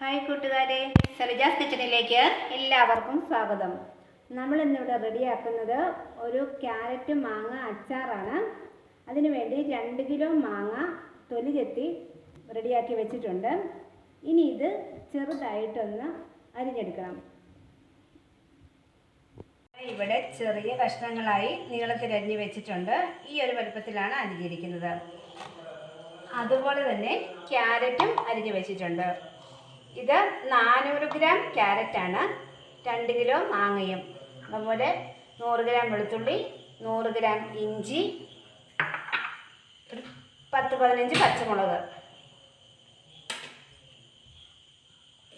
Hi കൂട്ടുകാരെ. സരിജാസ് കിച്ചണിലേക്ക് എല്ലാവർക്കും സ്വാഗതം. നമ്മൾ ഇന്നിവിടെ റെഡിയാക്കുന്നത് ഒരു ക്യാരറ്റ് മാങ്ങ അച്ചാറാണ്. അതിനു വേണ്ടി രണ്ട് കിലോ മാങ്ങ തൊലി ചെത്തി റെഡിയാക്കി വെച്ചിട്ടുണ്ട്. ഇനി ഇത് ചെറുതായിട്ടൊന്ന് അരിഞ്ഞെടുക്കണം. ഇവിടെ ചെറിയ കഷ്ണങ്ങളായി നീളത്തിൽ അരിഞ്ഞ് വെച്ചിട്ടുണ്ട്. ഈ ഒരു വലുപ്പത്തിലാണ് അരിഞ്ഞിരിക്കുന്നത്. അതുപോലെ തന്നെ ക്യാരറ്റും അരിഞ്ഞ് വെച്ചിട്ടുണ്ട്. ഇത് നാനൂറ് ഗ്രാം ക്യാരറ്റാണ് രണ്ട് കിലോ മാങ്ങയും. അതുപോലെ നൂറ് ഗ്രാം വെളുത്തുള്ളി നൂറ് ഗ്രാം ഇഞ്ചി ഒരു പത്ത് പതിനഞ്ച് പച്ചമുളക്.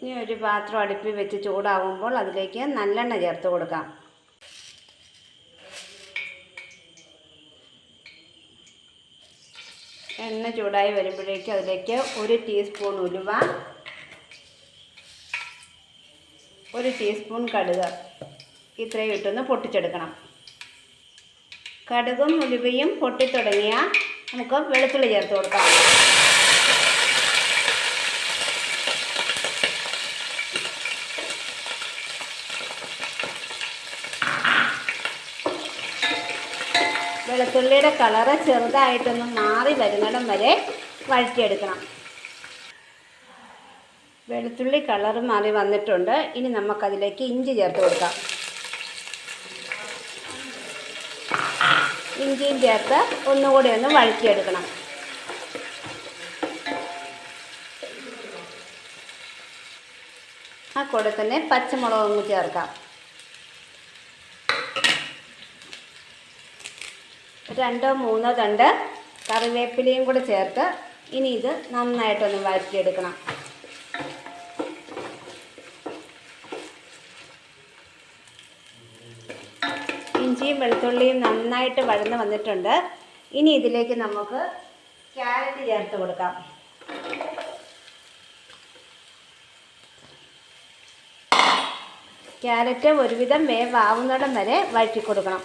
ഇനി ഒരു പാത്രം അടുപ്പിൽ വെച്ച് ചൂടാവുമ്പോൾ അതിലേക്ക് നല്ലെണ്ണ ചേർത്ത് കൊടുക്കാം. എണ്ണ ചൂടായി വരുമ്പോഴേക്കും അതിലേക്ക് ഒരു ടീസ്പൂൺ ഉലുവ ഒരു ടീസ്പൂൺ കടുക് ഇത്രയും ഇട്ടൊന്ന് പൊട്ടിച്ചെടുക്കണം. കടുകും ഉലുവയും പൊട്ടിത്തുടങ്ങിയാൽ നമുക്ക് വെളുത്തുള്ളി ചേർത്ത് കൊടുക്കാം. വെളുത്തുള്ളിയുടെ കളറ് ചെറുതായിട്ടൊന്ന് മാറി വരുന്നിടം വരെ വഴറ്റിയെടുക്കണം. വെളുത്തുള്ളി കളർ മാറി വന്നിട്ടുണ്ട്. ഇനി നമുക്കതിലേക്ക് ഇഞ്ചി ചേർത്ത് കൊടുക്കാം. ഇഞ്ചിയും ചേർത്ത് ഒന്നുകൂടി ഒന്ന് വഴറ്റിയെടുക്കണം. ആ കൂടെ തന്നെ പച്ചമുളകും ചേർക്കാം. രണ്ടോ മൂന്നോ തണ്ട് കറിവേപ്പിലയും കൂടെ ചേർത്ത് ഇനി ഇത് നന്നായിട്ടൊന്ന് വഴറ്റിയെടുക്കണം. ഇഞ്ചിയും വെളുത്തുള്ളിയും നന്നായിട്ട് വഴന്ന് വന്നിട്ടുണ്ട്. ഇനി ഇതിലേക്ക് നമുക്ക് ക്യാരറ്റ് ചേർത്ത് കൊടുക്കാം. ക്യാരറ്റ് ഒരുവിധം വേവാവുന്നിടം വരെ വഴറ്റി കൊടുക്കണം.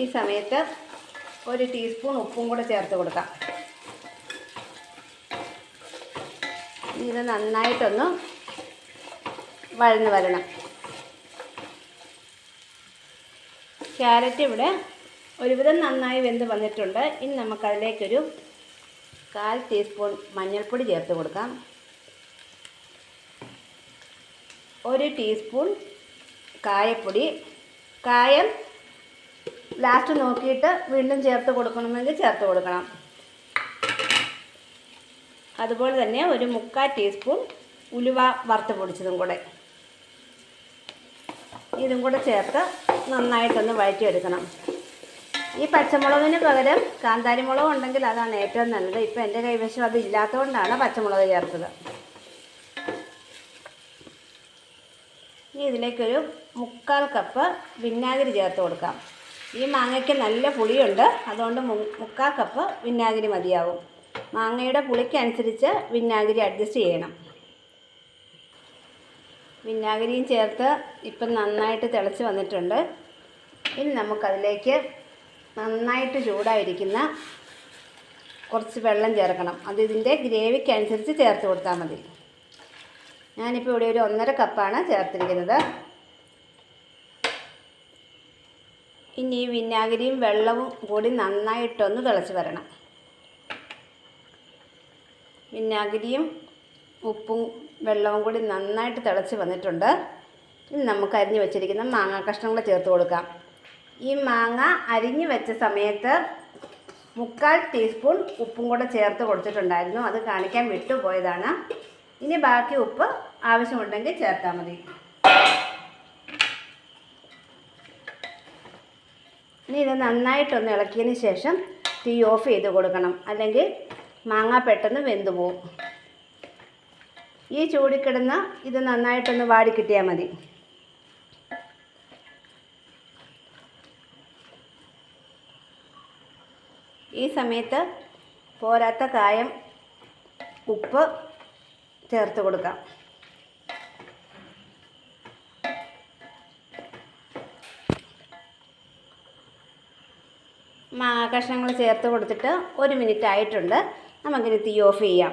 ഈ സമയത്ത് ഒരു ടീസ്പൂൺ ഉപ്പും കൂടെ ചേർത്ത് കൊടുക്കാം. ഇത് നന്നായിട്ടൊന്ന് വഴന്ന് വരണം. ക്യാരറ്റ് ഇവിടെ ഒരുവിധം നന്നായി വെന്ത് വന്നിട്ടുണ്ട്. ഇനി നമുക്കതിലേക്കൊരു കാൽ ടീസ്പൂൺ മഞ്ഞൾപ്പൊടി ചേർത്ത് കൊടുക്കാം. ഒരു ടീസ്പൂൺ കായപ്പൊടി. കായം ലാസ്റ്റ് നോക്കിയിട്ട് വീണ്ടും ചേർത്ത് കൊടുക്കണമെങ്കിൽ ചേർത്ത് കൊടുക്കണം. അതുപോലെ തന്നെ ഒരു മുക്കാൽ ടീസ്പൂൺ ഉലുവ വറുത്ത് പൊടിച്ചതും കൂടെ. ഇതും കൂടെ ചേർത്ത് നന്നായിട്ടൊന്ന് വഴറ്റിയെടുക്കണം. ഈ പച്ചമുളകിന് പകരം കാന്താരി മുളക് ഉണ്ടെങ്കിൽ അതാണ് ഏറ്റവും നല്ലത്. ഇപ്പം എന്റെ കൈവശം അത് ഇല്ലാത്തതുകൊണ്ടാണ് പച്ചമുളക് ചേർത്തത്. ഇനി ഇതിലേക്കൊരു മുക്കാൽ കപ്പ് വിനാഗിരി ചേർത്ത് കൊടുക്കാം. ഈ മാങ്ങയ്ക്ക് നല്ല പുളിയുണ്ട്. അതുകൊണ്ട് മുക്കാൽ കപ്പ് വിനാഗിരി മതിയാവും. മാങ്ങയുടെ പുളിക്കനുസരിച്ച് വിനാഗിരി അഡ്ജസ്റ്റ് ചെയ്യണം. വിനാഗിരിയും ചേർത്ത് ഇപ്പം നന്നായിട്ട് തിളച്ച് വന്നിട്ടുണ്ട്. ഇനി നമുക്കതിലേക്ക് നന്നായിട്ട് ചൂടായിരിക്കുന്ന കുറച്ച് വെള്ളം ചേർക്കണം. അത് ഇതിന്റെ ഗ്രേവിക്കനുസരിച്ച് ചേർത്ത് കൊടുത്താൽ മതി. ഞാനിപ്പോൾ ഇവിടെ ഒരു ഒന്നര കപ്പാണ് ചേർത്തിരിക്കുന്നത്. ഇനി വിനാഗിരിയും വെള്ളവും കൂടി നന്നായിട്ടൊന്ന് തിളച്ച് വരണം. വിനാഗിരിയും ഉപ്പും വെള്ളവും കൂടി നന്നായിട്ട് തിളച്ച് വന്നിട്ടുണ്ട്. ഇനി നമുക്ക് അരിഞ്ഞ് വെച്ചിരിക്കുന്ന മാങ്ങ കഷ്ണങ്ങൾ ചേർത്ത് കൊടുക്കാം. ഈ മാങ്ങ അരിഞ്ഞ് വെച്ച സമയത്ത് മുക്കാൽ ടീസ്പൂൺ ഉപ്പും കൂടെ ചേർത്ത് കൊടുത്തിട്ടുണ്ടായിരുന്നു. അത് കാണിക്കാൻ വിട്ടുപോയതാണ്. ഇനി ബാക്കി ഉപ്പ് ആവശ്യമുണ്ടെങ്കിൽ ചേർത്താൽ മതി. ഇനി ഇത് നന്നായിട്ടൊന്ന് ഇളക്കിയതിന് ശേഷം തീ ഓഫ് ചെയ്ത് കൊടുക്കണം. അല്ലെങ്കിൽ മാങ്ങ പെട്ടെന്ന് വെന്തു പോവും. ഈ ചൂടിൽ കിടന്ന് ഇത് നന്നായിട്ടൊന്ന് വാടി കിട്ടിയാൽ മതി. ഈ സമയത്ത് പോരാത്ത കായം ഉപ്പ് ചേർത്ത് കൊടുക്കാം. കഷ്ണങ്ങൾ ചേർത്ത് കൊടുത്തിട്ട് ഒരു മിനിറ്റ് ആയിട്ടുണ്ട്. നമുക്കിനി തീ ഓഫ് ചെയ്യാം.